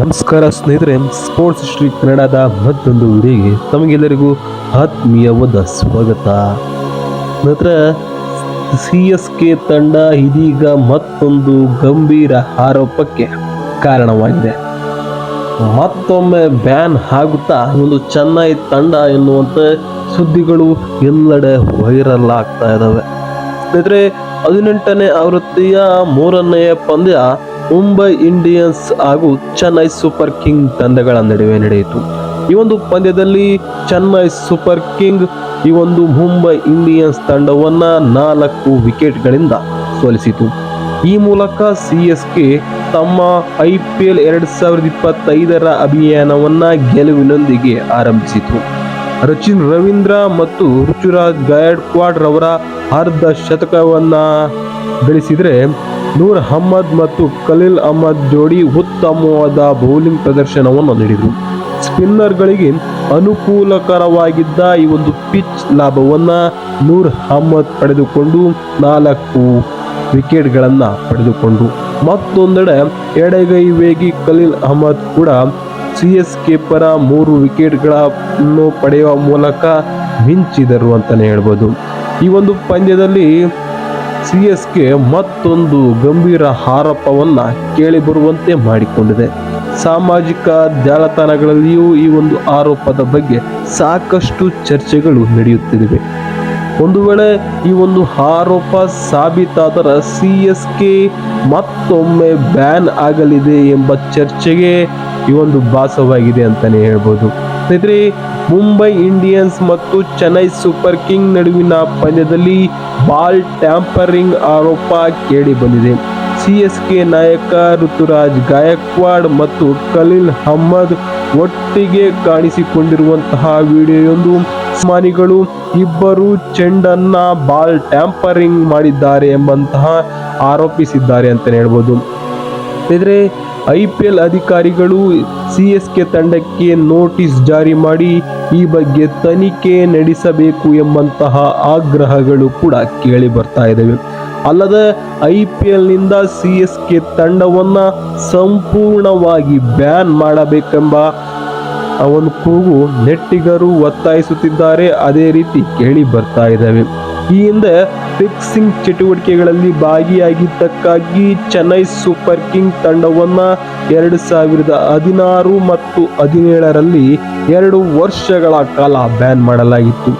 ನಮಸ್ಕಾರ ಸ್ನೇಹಿತರೆ sports history ಕನ್ನಡದ ಮತ್ತೊಂದು ವಿಡಿಯೋಗೆ ತಮಗೆಲ್ಲರಿಗೂ ಆತ್ಮೀಯವಾದ ಸ್ವಾಗತ. ನಂತರ ಸಿ ಎಸ್ ಕೆ ತಂಡ ಇದೀಗ ಮತ್ತೊಂದು ಗಂಭೀರ ಆರೋಪಕ್ಕೆ ಕಾರಣವಾಗಿದೆ. ಮತ್ತೊಮ್ಮೆ ಬ್ಯಾನ್ ಆಗುತ್ತಾ, ಒಂದು ಚೆನ್ನೈ ತಂಡ ಎನ್ನುವಂಥ ಸುದ್ದಿಗಳು ಎಲ್ಲೆಡೆ ವೈರಲ್ ಆಗ್ತಾ ಇದ್ದಾವೆ ಸ್ನೇಹಿತರೆ ಹದಿನೆಂಟನೇ ಆವೃತ್ತಿಯ ಮೂರನೆಯ ಪಂದ್ಯ ಮುಂಬೈ ಇಂಡಿಯನ್ಸ್ ಹಾಗೂ ಚೆನ್ನೈ ಸೂಪರ್ ಕಿಂಗ್ ತಂಡಗಳ ನಡುವೆ ನಡೆಯಿತು. ಈ ಒಂದು ಪಂದ್ಯದಲ್ಲಿ ಚೆನ್ನೈ ಸೂಪರ್ ಕಿಂಗ್ ಈ ಒಂದು ಮುಂಬೈ ಇಂಡಿಯನ್ಸ್ ತಂಡವನ್ನ ನಾಲ್ಕು ವಿಕೆಟ್ಗಳಿಂದ ಸೋಲಿಸಿತು. ಈ ಮೂಲಕ ಸಿ ಎಸ್ ಕೆ ತಮ್ಮ ಐ ಪಿ ಎಲ್ ಎರಡು ಸಾವಿರದ ಇಪ್ಪತ್ತೈದರ ಅಭಿಯಾನವನ್ನ ಗೆಲುವಿನೊಂದಿಗೆ ಆರಂಭಿಸಿತು. ರಚಿನ್ ರವೀಂದ್ರ ಮತ್ತು ರುಚುರಾಜ್ ಗಾಯಕ್ವಾಡ್ ರವರ ಅರ್ಧ ಶತಕವನ್ನ ಗಳಿಸಿದರೆ ನೂರ್ ಅಹಮ್ಮದ್ ಮತ್ತು ಖಲೀಲ್ ಅಹಮದ್ ಜೋಡಿ ಉತ್ತಮವಾದ ಬೌಲಿಂಗ್ ಪ್ರದರ್ಶನವನ್ನು ನೀಡಿದರು. ಸ್ಪಿನ್ನರ್ಗಳಿಗೆ ಅನುಕೂಲಕರವಾಗಿದ್ದ ಈ ಒಂದು ಪಿಚ್ ಲಾಭವನ್ನ ನೂರ್ ಅಹಮ್ಮದ್ ಪಡೆದುಕೊಂಡು ನಾಲ್ಕು ವಿಕೆಟ್ಗಳನ್ನು ಪಡೆದುಕೊಂಡ್ರು ಮತ್ತೊಂದೆಡೆ ಎಡಗೈ ವೇಗಿ ಖಲೀಲ್ ಅಹ್ಮದ್ ಕೂಡ ಸಿ ಎಸ್ ಕೆ ಪರ ಮೂರು ವಿಕೆಟ್ಗಳನ್ನು ಪಡೆಯುವ ಮೂಲಕ ಮಿಂಚಿದರು ಅಂತಲೇ ಹೇಳ್ಬೋದು. ಈ ಒಂದು ಪಂದ್ಯದಲ್ಲಿ ಸಿ ಎಸ್ ಕೆ ಮತ್ತೊಂದು ಗಂಭೀರ ಆರೋಪವನ್ನು ಕೇಳಿಬರುವಂತೆ ಮಾಡಿಕೊಂಡಿದೆ. ಸಾಮಾಜಿಕ ಜಾಲತಾಣಗಳಲ್ಲಿಯೂ ಈ ಒಂದು ಆರೋಪದ ಬಗ್ಗೆ ಸಾಕಷ್ಟು ಚರ್ಚೆಗಳು ನಡೆಯುತ್ತಿವೆ. ಒಂದು ವೇಳೆ ಈ ಒಂದು ಆರೋಪ ಸಾಬೀತಾದರೆ ಸಿ ಎಸ್ ಕೆ ಮತ್ತೊಮ್ಮೆ ಬ್ಯಾನ್ ಆಗಲಿದೆ ಎಂಬ ಚರ್ಚೆಗೆ ಈ ಒಂದು ಭಾಸವಾಗಿದೆ ಅಂತಲೇ ಹೇಳ್ಬೋದು. ಸ್ನೇಹಿತರೆ ಮುಂಬೈ ಇಂಡಿಯನ್ಸ್ ಮತ್ತು ಚೆನ್ನೈ ಸೂಪರ್ ಕಿಂಗ್ ನಡುವಿನ ಪಂದ್ಯದಲ್ಲಿ ಬಾಲ್ ಟ್ಯಾಂಪರಿಂಗ್ ಆರೋಪ ಕೇಳಿಬಂದಿದೆ ಸಿ ಎಸ್ ಕೆ ನಾಯಕ ಋತುರಾಜ್ ಗಾಯಕ್ವಾಡ್ ಮತ್ತು ಖಲೀಲ್ ಅಹ್ಮದ್ ಒಟ್ಟಿಗೆ ಕಾಣಿಸಿಕೊಂಡಿರುವಂತಹ ವಿಡಿಯೋಯೊಂದು ಅಭಿಮಾನಿಗಳು ಇಬ್ಬರು ಚೆಂಡನ್ನ ಬಾಲ್ ಟ್ಯಾಂಪರಿಂಗ್ ಮಾಡಿದ್ದಾರೆ ಎಂಬಂತಹ ಆರೋಪಿಸಿದ್ದಾರೆ ಅಂತಲೇ ಹೇಳ್ಬೋದು. ಇದ್ರೆ ಐ ಪಿ ಎಲ್ ಅಧಿಕಾರಿಗಳು ಸಿ ಎಸ್ ಕೆ ತಂಡಕ್ಕೆ ನೋಟಿಸ್ ಜಾರಿ ಮಾಡಿ ಈ ಬಗ್ಗೆ ತನಿಖೆ ನಡೆಸಬೇಕು ಎಂಬಂತಹ ಆಗ್ರಹಗಳು ಕೂಡ ಕೇಳಿ ಬರ್ತಾ ಇದ್ದಾವೆ ಅಲ್ಲದೆ ಐ ಪಿ ಎಲ್ನಿಂದ ಸಿ ಎಸ್ ಕೆ ತಂಡವನ್ನು ಸಂಪೂರ್ಣವಾಗಿ ಬ್ಯಾನ್ ಮಾಡಬೇಕೆಂಬ ಒಂದು ಕೂಗು ನೆಟ್ಟಿಗರು ಒತ್ತಾಯಿಸುತ್ತಿದ್ದಾರೆ. ಅದೇ ರೀತಿ ಕೇಳಿ ಬರ್ತಾ ಇದ್ದಾವೆ ಈ ಹಿಂದೆ ಫಿಕ್ಸಿಂಗ್ ಚಟುವಟಿಕೆಗಳಲ್ಲಿ ಭಾಗಿಯಾಗಿದ್ದಕ್ಕಾಗಿ ಚೆನ್ನೈ ಸೂಪರ್ ಕಿಂಗ್ ತಂಡವನ್ನು ಎರಡು ಸಾವಿರದ ಹದಿನಾರು ಮತ್ತು ಹದಿನೇಳರಲ್ಲಿ ಎರಡು ವರ್ಷಗಳ ಕಾಲ ಬ್ಯಾನ್ ಮಾಡಲಾಗಿತ್ತು.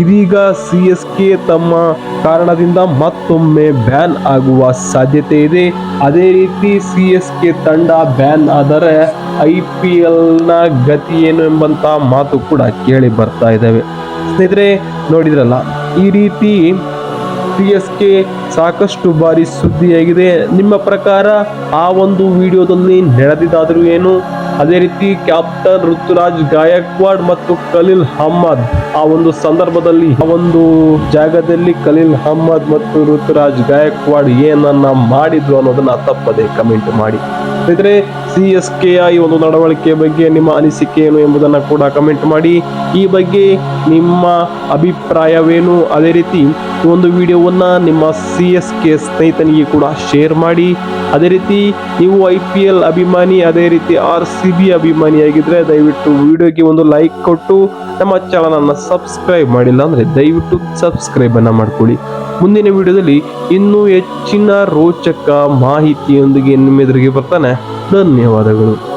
ಇದೀಗ ಸಿ ಎಸ್ ಕೆ ತಮ್ಮ ಕಾರಣದಿಂದ ಮತ್ತೊಮ್ಮೆ ಬ್ಯಾನ್ ಆಗುವ ಸಾಧ್ಯತೆ ಇದೆ. ಅದೇ ರೀತಿ ಸಿ ಎಸ್ ಕೆ ತಂಡ ಬ್ಯಾನ್ ಆದರೆ ಐ ಪಿ ಎಲ್ನ ಗತಿ ಏನು ಎಂಬಂತ ಮಾತು ಕೂಡ ಕೇಳಿ ಬರ್ತಾ ಇದ್ದಾವೆ. ಸ್ನೇಹಿತರೆ, ನೋಡಿದ್ರಲ್ಲ, ಈ ರೀತಿ ಪಿ ಎಸ್ ಕೆ ಸಾಕಷ್ಟು ಬಾರಿ ಸುದ್ದಿಯಾಗಿದೆ. ನಿಮ್ಮ ಪ್ರಕಾರ ಆ ಒಂದು ವಿಡಿಯೋದಲ್ಲಿ ನಡೆದಿದ್ದಾದರೂ ಏನು? ಅದೇ ರೀತಿ ಕ್ಯಾಪ್ಟನ್ ಋತುರಾಜ್ ಗಾಯಕ್ವಾಡ್ ಮತ್ತು ಖಲೀಲ್ ಅಹಮ್ಮದ್ ಆ ಒಂದು ಸಂದರ್ಭದಲ್ಲಿ ಆ ಒಂದು ಜಾಗದಲ್ಲಿ ಖಲೀಲ್ ಅಹಮ್ಮದ್ ಮತ್ತು ಋತುರಾಜ್ ಗಾಯಕ್ವಾಡ್ ಏನನ್ನ ಮಾಡಿದ್ರು ಅನ್ನೋದನ್ನ ತಪ್ಪದೆ ಕಮೆಂಟ್ ಮಾಡಿ. ಸ್ನೇಹಿತರೆ ಸಿ ಎಸ್ ಕೆಯ ಈ ಒಂದು ನಡವಳಿಕೆ ಬಗ್ಗೆ ನಿಮ್ಮ ಅನಿಸಿಕೆ ಏನು ಎಂಬುದನ್ನು ಕೂಡ ಕಮೆಂಟ್ ಮಾಡಿ. ಈ ಬಗ್ಗೆ ನಿಮ್ಮ ಅಭಿಪ್ರಾಯವೇನು? ಅದೇ ರೀತಿ ಈ ಒಂದು ವಿಡಿಯೋವನ್ನು ನಿಮ್ಮ ಸಿ ಎಸ್ ಕೆ ಸ್ನೇಹಿತನಿಗೆ ಕೂಡ ಶೇರ್ ಮಾಡಿ. ಅದೇ ರೀತಿ ನೀವು ಐ ಪಿ ಎಲ್ ಅಭಿಮಾನಿ, ಅದೇ ರೀತಿ ಆರ್ ಸಿ ಬಿ ಅಭಿಮಾನಿಯಾಗಿದ್ದರೆ ದಯವಿಟ್ಟು ವಿಡಿಯೋಗೆ ಒಂದು ಲೈಕ್ ಕೊಟ್ಟು, ನಮ್ಮ ಚಾನಲನ್ನು ಸಬ್ಸ್ಕ್ರೈಬ್ ಮಾಡಿಲ್ಲ ಅಂದರೆ ದಯವಿಟ್ಟು ಸಬ್ಸ್ಕ್ರೈಬನ್ನು ಮಾಡಿಕೊಳ್ಳಿ ಮಾಡ್ಕೊಳ್ಳಿ. ಮುಂದಿನ ವಿಡಿಯೋದಲ್ಲಿ ಇನ್ನೂ ಹೆಚ್ಚಿನ ರೋಚಕ ಮಾಹಿತಿಯೊಂದಿಗೆ ನಿಮ್ಮ ಎದುರಿಗೆ ಬರ್ತಾನೆ. ಧನ್ಯವಾದಗಳು.